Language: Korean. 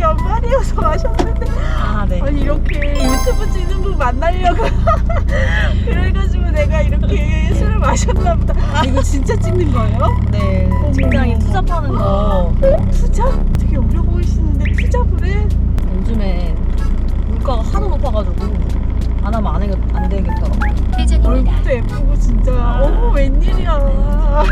연말이어서 마셨는데 아, 네. 아니 이렇게 유튜브 찍는 분 만나려고 그래가지고 내가 이렇게 술을 마셨나 보다 아, 이거 진짜 찍는 거예요? 네. 직장인 투잡하는 거 어? 투자? 되게 어려 보이시는데 투잡을 해? 요즘에 물가가 하도 높아가지고 안 하면 안, 해, 안 되겠더라고. 회전입니다. 얼굴도 예쁘고 진짜 어머 웬일이야